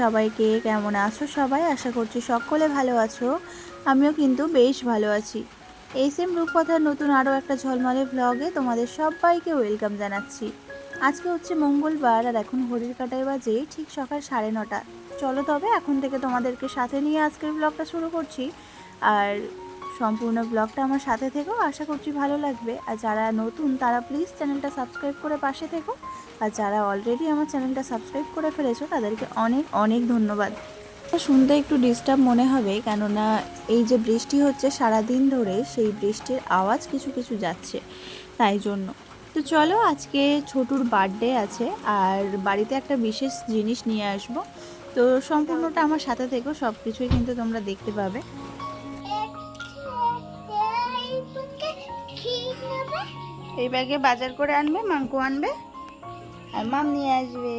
সবাইকে, কেমন আছো সবাই? আশা করছি সকলে ভালো আছো। আমিও কিন্তু বেশ ভালো আছি। এই সেম রূপকথার নতুন আরও একটা ঝলমলে ভ্লগে তোমাদের সবাইকে ওয়েলকাম জানাচ্ছি। আজকে হচ্ছে মঙ্গলবার আর এখন ঘড়ির কাটায় বাজে ঠিক সকাল সাড়ে নটা। চলো তবে এখন থেকে তোমাদেরকে সাথে নিয়ে আজকের ব্লগটা শুরু করছি। আর সম্পূর্ণ ব্লগটা আমার সাথে থেকেও আশা করছি ভালো লাগবে। আর যারা নতুন, তারা প্লিজ চ্যানেলটা সাবস্ক্রাইব করে পাশে থেকো। আর যারা অলরেডি আমার চ্যানেলটা সাবস্ক্রাইব করে ফেলেছো, তাদেরকে অনেক অনেক ধন্যবাদ। শুনতে একটু ডিস্টার্ব মনে হবে, কেননা এই যে বৃষ্টি হচ্ছে সারা দিন ধরে সেই বৃষ্টির আওয়াজ কিছু কিছু যাচ্ছে। তাই জন্য। তো চলো, আজকে ছোটুর বার্থডে আছে, আর বাড়িতে একটা বিশেষ জিনিস নিয়ে আসব। তো সম্পূর্ণটা আমার সাথে থেকেও সব কিছুই কিন্তু তোমরা দেখতে পাবে। এই ব্যাগে বাজার করে আনবে মাংকু আনবে আর মাম নিয়ে আসবে।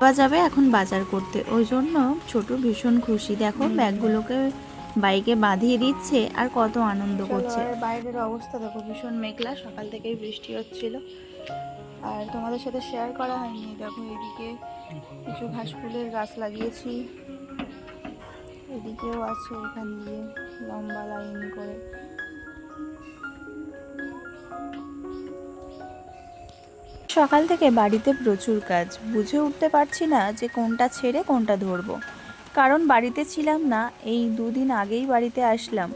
বাবা যাবে এখন বাজার করতে। ওই জন্য ছোট ভীষণ খুশি। দেখো ব্যাগগুলোকে বাইকে বাঁধিয়ে দিচ্ছে আর কত আনন্দ করছে। বাইরের অবস্থা দেখো ভীষণ মেঘলা। সকাল থেকেই বৃষ্টি হচ্ছিল। আর তোমাদের সাথে শেয়ার করা হয়নি। দেখো এদিকে কিছু ঘাস ফুলের গাছ লাগিয়েছি। এদিকেও আছে এখান দিয়ে লম্বা লাইন করে। সকাল থেকে বাড়িতে প্রচুর কাজ। বুঝে উঠতে পারছি না যে কোনটা ছেড়ে কোনটা ধরবো। কারণ বাড়িতে ছিলাম না, এই দুদিন আগেই বাড়িতে আসলাম।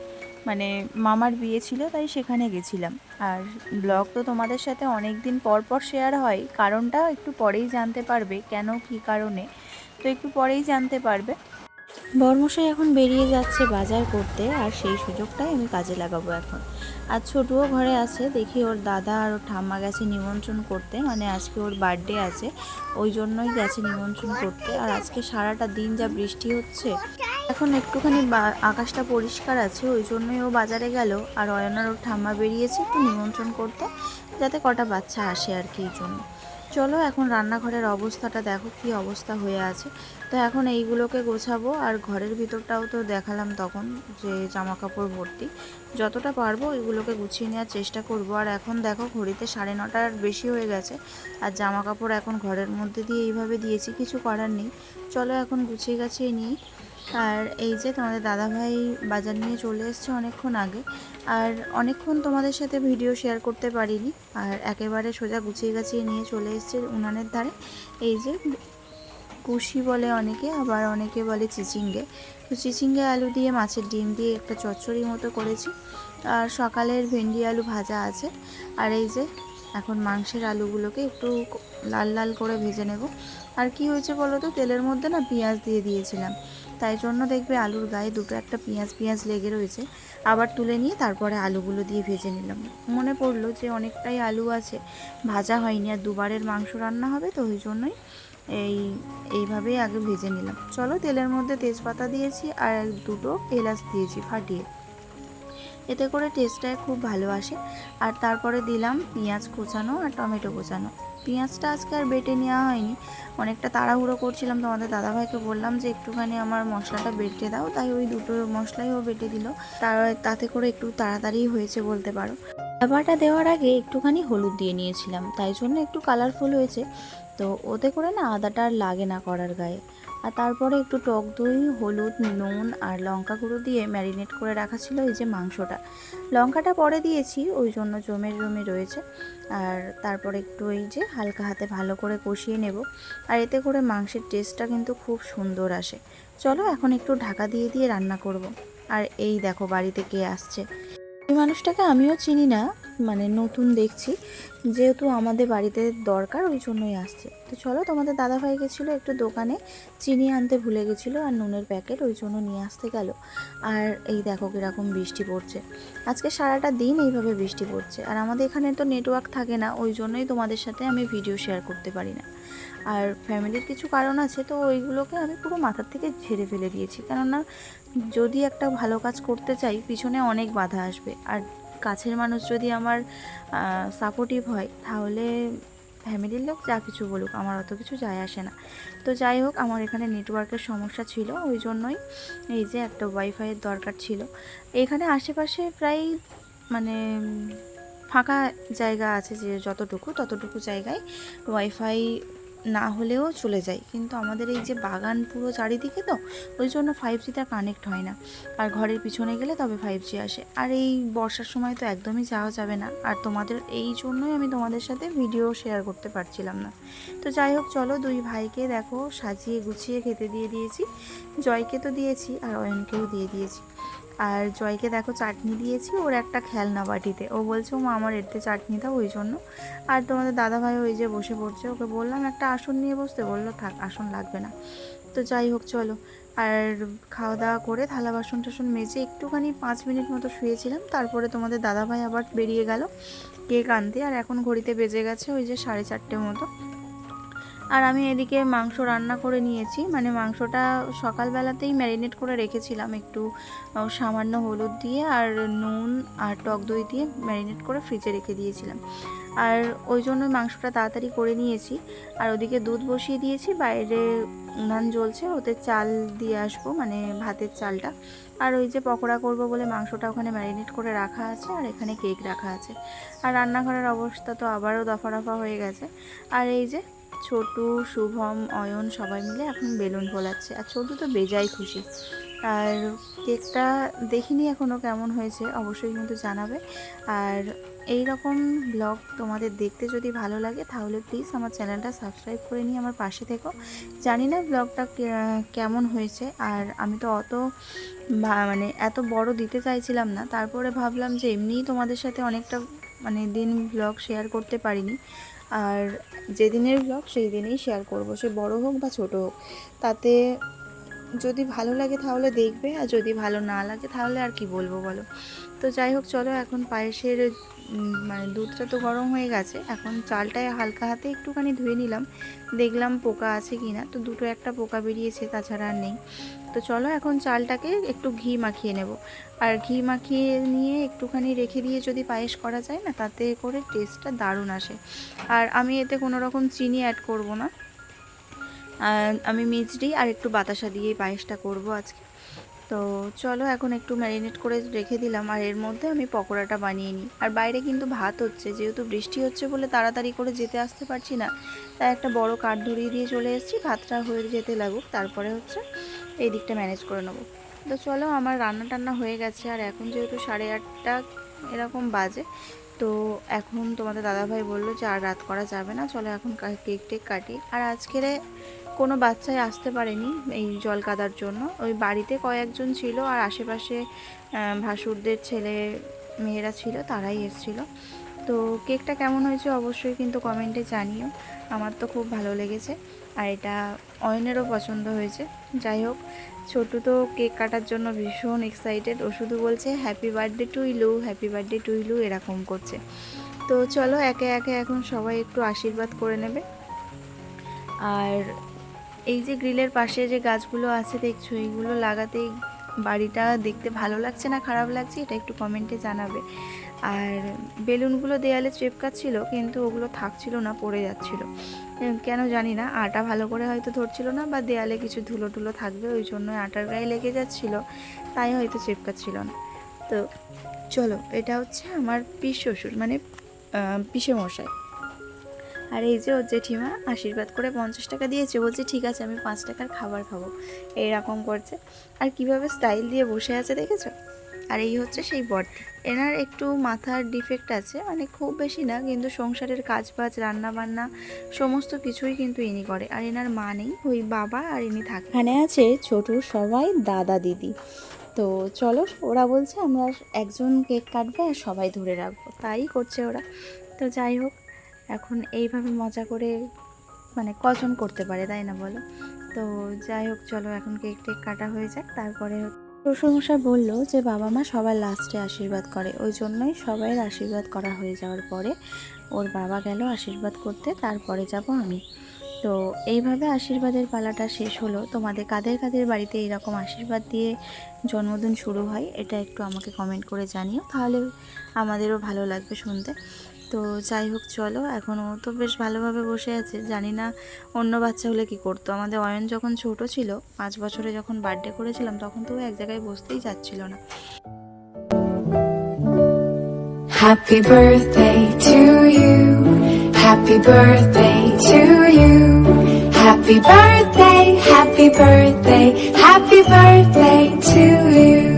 মানে মামার বিয়ে ছিল, তাই সেখানে গেছিলাম। আর ব্লগ তো তোমাদের সাথে অনেক দিন পর পর শেয়ার হয়, কারণটা একটু পরেই জানতে পারবে কেন, কি কারণে। তো একটু পরেই জানতে পারবে। বর্মশাই এখন বেরিয়ে যাচ্ছে বাজার করতে, আর সেই সুযোগটাই আমি কাজে লাগাবো এখন। আর ছোটুও ঘরে আছে, দেখি ওর দাদা আর ওর ঠাম্মা গেছে নিমন্ত্রণ করতে মানে আজকে ওর বার্থডে আছে, ওই জন্যই গেছে নিমন্ত্রণ করতে। আর আজকে সারাটা দিন যা বৃষ্টি হচ্ছে, এখন একটুখানি আকাশটা পরিষ্কার আছে, ওই জন্যই ও বাজারে গেল। আর অয়নার ওর ঠাম্মা বেরিয়েছে একটু নিমন্ত্রণ করতে, যাতে কটা বাচ্চা আসে আর কি এই জন্য। চলো এখন রান্নাঘরের অবস্থাটা দেখো কি অবস্থা হয়ে আছে। তো এখন এইগুলোকে গোছাবো আর ঘরের ভিতরটাও তো দেখালাম তখন যে জামা কাপড় ভর্তি। যতটা পারব এগুলোকে গুছিয়ে নেওয়ার চেষ্টা করব। আর এখন দেখো ঘড়িতে সাড়ে নটার বেশি হয়ে গেছে আর জামা কাপড় এখন ঘরের মধ্যে দিয়ে এইভাবে দিয়েছি, কিছু করার নেই। চলো এখন গুছিয়ে গাছিয়ে নিই। আর এই যে তোমাদের দাদাভাই বাজার নিয়ে চলে এসছে অনেকক্ষণ আগে, আর অনেকক্ষণ তোমাদের সাথে ভিডিও শেয়ার করতে পারিনি। আর একেবারে সোজা গুছিয়ে গাছিয়ে নিয়ে চলে এসছে উনানের ধারে। এই যে কুশি বলে অনেকে, আবার অনেকে বলে চিচিঙ্গে। তো চিচিঙ্গে আলু দিয়ে, মাছের ডিম দিয়ে একটা চচ্চড়ি মতো করেছি। আর সকালের ভেন্ডি আলু ভাজা আছে। আর এই যে এখন মাংসের আলুগুলোকে একটু লাল লাল করে ভেজে নেব। আর কি হয়েছে বলো তো, তেলের মধ্যে না পেঁয়াজ দিয়ে দিয়েছিলাম। তাই জন্য দেখবে আলুর গায়ে দুটো একটা পেঁয়াজ পেঁয়াজ লেগে রয়েছে। আবার তুলে নিয়ে তারপরে আলুগুলো দিয়ে ভেজে নিলাম। মনে পড়ল যে অনেকটাই আলু আছে, ভাজা হয়নি আর দুবারের মাংস রান্না হবে, তো ওই জন্যই এই, এইভাবেই আগে ভেজে নিলাম। চলো তেলের মধ্যে তেজপাতা দিয়েছি আর দুটো এলাচ দিয়েছি ফাটিয়ে। এতে করে টেস্টটা খুব ভালো আসে। আর তারপরে দিলাম পেঁয়াজ কোচানো আর টমেটো কোচানো। পেঁয়াজটা আজকে আর বেটে নেওয়া হয়নি। অনেকটা তাড়াহুড়ো করছিলাম, তো আমাদের দাদাভাইকে বললাম যে একটুখানি আমার মশলাটা বেটে দাও। তাই ওই দুটো মশলাই ও বেটে দিল। তার তাতে করে একটু তাড়াতাড়ি হয়েছে বলতে পারো। ব্যাপারটা দেওয়ার আগে একটুখানি হলুদ দিয়ে নিয়েছিলাম। তাই জন্য একটু কালারফুল হয়েছে। তো ওতে করে না আদাটা আর লাগে না করার গায়ে। আর তারপরে একটু টক দই, হলুদ, নুন আর লঙ্কা গুঁড়ো দিয়ে ম্যারিনেট করে রাখা ছিল এই যে মাংসটা। লঙ্কাটা পরে দিয়েছি, ওই জন্য জমে জমে রয়েছে। আর তারপরে একটু এই যে হালকা হাতে ভালো করে কষিয়ে নেব। আর এতে করে মাংসের টেস্টটা কিন্তু খুব সুন্দর আসে। চলো এখন একটু ঢাকা দিয়ে দিয়ে রান্না করব। আর এই দেখো বাড়িতে কে আসছে। এই মানুষটাকে আমিও চিনি না মানে নতুন দেখছি, যেহেতু আমাদের বাড়িতে দরকার, ওই জন্যই আসছে। তো চলো, তোমাদের দাদাভাই গেছিল একটু দোকানে, চিনি আনতে ভুলে গেছিল আর নুনের প্যাকেট, ওই জন্য নিয়ে আসতে গেল। আর এই দেখো কীরকম বৃষ্টি পড়ছে। আজকে সারাটা দিন এইভাবে বৃষ্টি পড়ছে। আর আমাদের এখানে তো নেটওয়ার্ক থাকে না, ওই জন্যই তোমাদের সাথে আমি ভিডিও শেয়ার করতে পারি না। আর ফ্যামিলির কিছু কারণ আছে, তো ওইগুলোকে আমি পুরো মাথার থেকে ঝেড়ে ফেলে দিয়েছি। কেননা যদি একটা ভালো কাজ করতে চাই, পিছনে অনেক বাধা আসবে। আর কাছের মানুষ যদি আমার সাপোর্টিভ হয়, তাহলে ফ্যামিলির লোক যা কিছু বলুক, আমার অত কিছু যায় আসে না। তো যাই হোক, আমার এখানে নেটওয়ার্কের সমস্যা ছিল, ওই জন্যই এই যে একটা ওয়াইফাইয়ের দরকার ছিল। এখানে আশেপাশে প্রায় মানে ফাঁকা জায়গা আছে যে যতটুকু, ততটুকু জায়গায় ওয়াইফাই না হলেও চলে যায়। কিন্তু আমাদের এই যে বাগান পুরো চারিদিকে তো, ওই জন্য ফাইভ জিটা কানেক্ট হয় না। আর ঘরের পিছনে গেলে তবে ফাইভ জি আসে। আর এই বর্ষার সময় তো একদমই যাওয়া যাবে না। আর তোমাদের এই জন্যই আমি তোমাদের সাথে ভিডিও শেয়ার করতে পারছিলাম না। তো যাই হোক, চলো দুই ভাইকে দেখো, সাজিয়ে গুছিয়ে খেতে দিয়ে দিয়েছি। জয়কে তো দিয়েছি আর অয়নকেও দিয়ে দিয়েছি। আর জয়কে দেখো চাটনি দিয়েছি, ওর একটা খেলনা বাটিতে। ও বলছে ও মা আমার এতে চাটনি দাও ওই জন্য। আর তোমাদের দাদাভাই ওই যে বসে পড়ছে, ওকে বললাম, একটা আসন নিয়ে বসতে। বলল, থাক, আসন লাগবে না। তো যাই হোক, চলো। আর খাওয়া দাওয়া করে থালা বাসন টাসন মেজে একটুখানি পাঁচ মিনিট মতো শুয়েছিলাম। তারপরে তোমাদের দাদাভাই আবার বেরিয়ে গেল কেক আনতে। আর এখন ঘড়িতে বেজে গেছে ওই যে সাড়ে চারটে মতো। আর আমি এদিকে মাংস রান্না করে নিয়েছি। মানে মাংসটা সকালবেলাতেই ম্যারিনেট করে রেখেছিলাম একটু সামান্য হলুদ দিয়ে আর নুন আর টক দই দিয়ে ম্যারিনেট করে ফ্রিজে রেখে দিয়েছিলাম। আর ওই জন্য মাংসটা তাড়াতাড়ি করে নিয়েছি। আর ওদিকে দুধ বসিয়ে দিয়েছি, বাইরে উনান জ্বলছে, ওতে চাল দিয়ে আসব মানে ভাতের চালটা। আর ওই যে পকোড়া করব বলে মাংসটা ওখানে ম্যারিনেট করে রাখা আছে আর এখানে কেক রাখা আছে। আর রান্নাঘরের অবস্থা তো আবারও দফা রফা হয়ে গেছে। আর এই যে ছোটু, শুভম, অয়ন সবাই মিলে এখন বেলুন ফোলাচ্ছে। আর ছোটু তো বেজায় খুশি। আর কেকটা দেখিনি এখনও কেমন হয়েছে, অবশ্যই কিন্তু জানাবে। আর এই রকম ব্লগ তোমাদের দেখতে যদি ভালো লাগে, তাহলে প্লিজ আমার চ্যানেলটা সাবস্ক্রাইব করে নিয়ে আমার পাশে থেকো। জানি না ব্লগটা কেমন হয়েছে। আর আমি তো অত মানে এত বড় দিতে চাইছিলাম না। তারপরে ভাবলাম যে এমনিই তোমাদের সাথে অনেকটা মানে দিন ব্লগ শেয়ার করতে পারিনি। আর যেদিনের ব্লগ সেই দিনেই শেয়ার করব, সে বড় হোক বা ছোট হোক। তাতে যদি ভালো লাগে তাহলে দেখবে, আর যদি ভালো না লাগে তাহলে আর কি বলব বলো? তো যাই হোক, চলো এখন পায়েসের মানে দুধটা তো গরম হয়ে গেছে, এখন চালটায় হালকা হাতে একটুখানি ধুয়ে নিলাম। দেখলাম পোকা আছে কি না তো দুটো একটা পোকা বেরিয়েছে, তাছাড়া আর নেই। তো চলো এখন চালটাকে একটু ঘি মাখিয়ে নেব। আর ঘি মাখিয়ে নিয়ে একটুখানি রেখে দিয়ে যদি পায়েস করা যায় না, তাতে করে টেস্টটা দারুণ আসে। আর আমি এতে কোনো রকম চিনি অ্যাড করব না। আমি মিচড়ি আর একটু বাতাসা দিয়ে পায়েসটা করব আজকে। তো চলো এখন একটু ম্যারিনেট করে রেখে দিলাম আর এর মধ্যে আমি পকোড়াটা বানিয়ে নিই। আর বাইরে কিন্তু ভাত হচ্ছে, যেহেতু বৃষ্টি হচ্ছে বলে তাড়াতাড়ি করে যেতে আসতে পারছি না, তাই একটা বড় কাঠ ধরিয়ে দিয়ে চলে এসেছি, ভাতটা হয়ে যেতে লাগুক। তারপরে হচ্ছে এই দিকটা ম্যানেজ করে নেব। তো চলো আমার রান্না টান্না হয়ে গেছে, আর এখন যেহেতু সাড়ে আটটা এরকম বাজে, তো এখন তোমাদের দাদাভাই বলল যে আর রাত করা যাবে না, চলো এখন কেক টেক কাটি। আর আজকেরে কোনো বাচ্চাই আসতে পারেনি এই জল কাদার জন্য। ওই বাড়িতে কয়েকজন ছিল আর আশেপাশে ভাসুরদের ছেলে মেয়েরা ছিল, তারাই এসেছিল। তো কেকটা কেমন হয়েছে অবশ্যই কিন্তু কমেন্টে জানিও। আমার তো খুব ভালো লেগেছে। আর এটা অয়নেরও পছন্দ হয়েছে। যাই হোক, ছোটু তো কেক কাটার জন্য ভীষণ এক্সাইটেড ও শুধু বলছে happy birthday to Ilu happy birthday to Ilu এরকম করছে। তো চলো, একে একে এখন সবাই একটু আশীর্বাদ করে নেবে। আর এই যে গ্রিলের পাশে যে গাছগুলো আছে, দেখছ এইগুলো লাগাতেই বাড়িটা দেখতে ভালো লাগছে না, খারাপ লাগছে, এটা একটু কমেন্টে জানাবে। আর বেলুনগুলো দেয়ালে চেপকাচ্ছিল কিন্তু ওগুলো থাকছিল না, পড়ে যাচ্ছিল। কেন জানি না, আটা ভালো করে হয়তো ধরছিল না, বা দেয়ালে কিছু ধুলো টুলো থাকবে, ওই জন্য আটার গায়ে লেগে যাচ্ছিল, তাই হয়তো চেপকাচ্ছিল না। তো চলো, এটা হচ্ছে আমার পিস শ্বশুর মানে পিসে মশাই। আর এই যে ওর জেঠিমা আশীর্বাদ করে পঞ্চাশ টাকা দিয়েছে, বলছে, ঠিক আছে, আমি পাঁচ টাকার খাবার খাব। এইরকম করছে। আর কীভাবে স্টাইল দিয়ে বসে আছে, দেখেছ? আর এই হচ্ছে সেই বর্দি এনার একটু মাথার ডিফেক্ট আছে মানে খুব বেশি না, কিন্তু সংসারের কাজ বাজ রান্না বান্না সমস্ত কিছুই কিন্তু ইনি করে। আর এনার মা নেই, ওই বাবা আর ইনি থাকে এখানে আছে ছোট সবাই দাদা দিদি। তো চলো, ওরা বলছে আমরা একজন কেক কাটবে আর সবাই ধরে রাখব। তাই করছে ওরা। তো যাই হোক, এখন এইভাবে মজা করে মানে কজন করতে পারে, তাই না বলো? তো যাই হোক, চলো এখন কেক টেক কাটা হয়ে যাক, তারপরে শ্বশুরমশাই বলল যে বাবা মা সবার লাস্টে আশীর্বাদ করে। ওই জন্যই সবাইয়ের আশীর্বাদ করা হয়ে যাওয়ার পরে ওর বাবা গেল আশীর্বাদ করতে, তারপরে যাব আমি। তো এইভাবে আশীর্বাদের পালাটা শেষ হলো। তোমাদের কাদের কাদের বাড়িতে এইরকম আশীর্বাদ দিয়ে জন্মদিন শুরু হয়, এটা একটু আমাকে কমেন্ট করে জানিও। তাহলে আমাদেরও ভালো লাগবে শুনতে। তো যাই হোক, চলো। এখন ও তো বেশ ভালোভাবে বসে আছে। জানি না অন্য বাচ্চা হলে কি করতো। আমাদের অয়ন যখন ছোট ছিল, পাঁচ বছরে যখন বার্থডে করেছিলাম, তখন তো এক জায়গায় বসতেই যাচ্ছিল না। Happy birthday to you, Happy birthday to you, Happy birthday happy birthday happy birthday to you.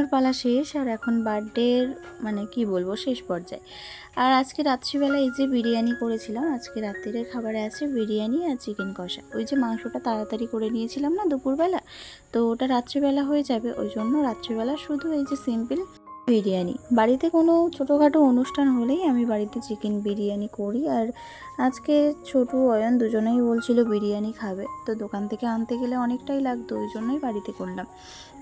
টেক পালা শেষ আর এখন বার্থডের মানে কি বলব, শেষ পর্যায়ে। আর আজকে রাত্রিবেলা এই যে বিরিয়ানি করেছিলাম, আজকে রাত্রিরের খাবারে আছে বিরিয়ানি আর চিকেন কষা। ওই যে মাংসটা তাড়াতাড়ি করে নিয়েছিলাম না দুপুরবেলা, তো ওটা রাত্রিবেলা হয়ে যাবে, ওই জন্য রাত্রিবেলা শুধু এই যে সিম্পল বিরিয়ানি। বাড়িতে কোনো ছোটোখাটো অনুষ্ঠান হলেই আমি বাড়িতে চিকেন বিরিয়ানি করি। আর আজকে ছোটু, অয়ন দুজনেই বলছিল বিরিয়ানি খাবে। তো দোকান থেকে আনতে গেলে অনেকটাই লাগতো, ওই জন্যই বাড়িতে করলাম।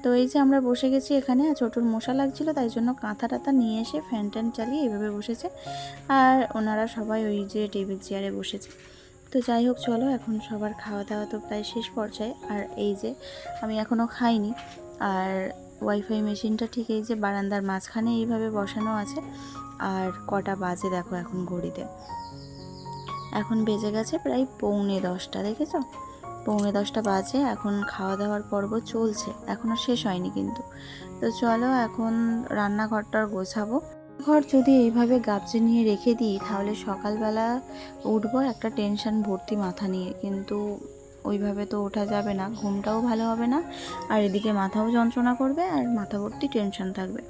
তো এই যে আমরা বসে গেছি এখানে, আর ছোটোর মশা লাগছিল, তাই জন্য কাঁথা টাথা নিয়ে এসে ফ্যান ট্যান চালিয়ে এইভাবে বসেছে। আর ওনারা সবাই ওই যে টেবিল চেয়ারে বসেছে। তো যাই হোক, চলো এখন সবার খাওয়া দাওয়া তো প্রায় শেষ পর্যায়ে। আর এই যে, আমি এখনও খাইনি। আর ওয়াইফাই মেশিনটা ঠিক এই যে বারান্দার মাঝখানে এইভাবে বসানো আছে। আর কটা বাজে দেখো এখন ঘড়িতে। এখন বেজে গেছে প্রায় পৌনে দশটা, দেখেছ? পৌনে দশটা বাজে, এখন খাওয়া দাওয়ার পর্ব চলছে। এখনও শেষ হয়নি কিন্তু। তো চলো এখন রান্নাঘরটার গোছাবো। ঘর যদি এইভাবে গাবজে নিয়ে রেখে দিই, তাহলে সকালবেলা উঠবো একটা টেনশন ভর্তি মাথা নিয়ে। কিন্তু ওইভাবে তো ওঠা যাবে না, ঘুমটাও ভালো হবে না, আর এদিকে মাথাও যন্ত্রণা করবে আর মাথা ভর্তি টেনশন থাকবে।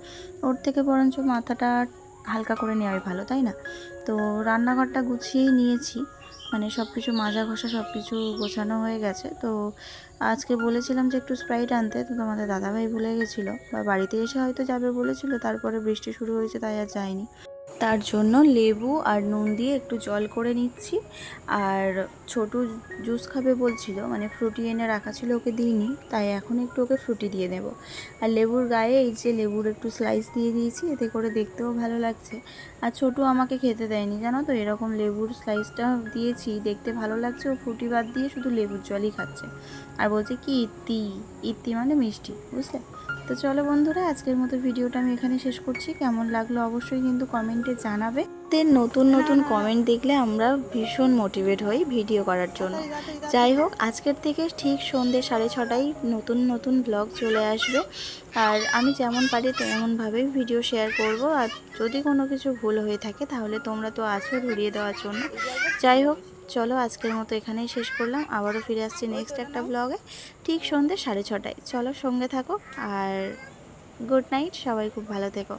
ওর থেকে বরঞ্চ মাথাটা হালকা করে নেওয়াই ভালো, তাই না? তো রান্নাঘরটা গুছিয়েই নিয়েছি মানে সব কিছু মাজা ঘষা সব কিছু গোছানো হয়ে গেছে। তো আজকে বলেছিলাম যে একটু স্প্রাইট আনতে, তো তোমাদের দাদাভাই ভুলে গেছিল, বা বাড়িতে এসে হয়তো যাবে বলেছিল, তারপরে বৃষ্টি শুরু হয়েছে তাই আর যায়নি। তার জন্য লেবু আর নুন দিয়ে একটু জল করে নিচ্ছি। আর ছোটু জুস খাবে বলছিল মানে ফ্রুটি এনে রাখা ছিল ওকে দিইনি, তাই এখন একটু ওকে ফ্রুটি দিয়ে দেবো। আর লেবুর গায়ে এই যে লেবুর একটু স্লাইস দিয়ে দিয়েছি, এতে করে দেখতেও ভালো লাগছে। আর ছোটু আমাকে খেতে দেয়নি, জানো তো, এরকম লেবুর স্লাইসটা দিয়েছি, দেখতে ভালো লাগছে, ও ফ্রুটি বাদ দিয়ে শুধু লেবুর জলই খাচ্ছে। আর বলছে কি, ইত্তি ইত্তি মানে মিষ্টি, বুঝলে? তো চলো বন্ধুরা, আজকের মতো ভিডিওটা আমি এখানে শেষ করছি। কেমন লাগল অবশ্যই কিন্তু কমেন্টে জানাবে। তে নতুন নতুন কমেন্ট দেখলে আমরা ভীষণ মোটিভেট হই ভিডিও করার জন্য। যাই হোক, আজকের থেকে ঠিক সন্ধ্যে সাড়ে ছটায় নতুন নতুন ব্লগ চলে আসবে। আর আমি যেমন পারি তেমনভাবেই ভিডিও শেয়ার করব। আর যদি কোনো কিছু ভুল হয়ে থাকে, তাহলে তোমরা তো আছো ধরিয়ে দেওয়ার জন্য। যাই হোক চলো আজকের মতো এখানেই শেষ করলাম। আবারও ফিরে আসছি নেক্সট একটা ব্লগে ঠিক সন্ধ্যে সাড়ে ছটায়। চলো সঙ্গে থাকো আর গুড নাইট সবাই খুব ভালো থেকো।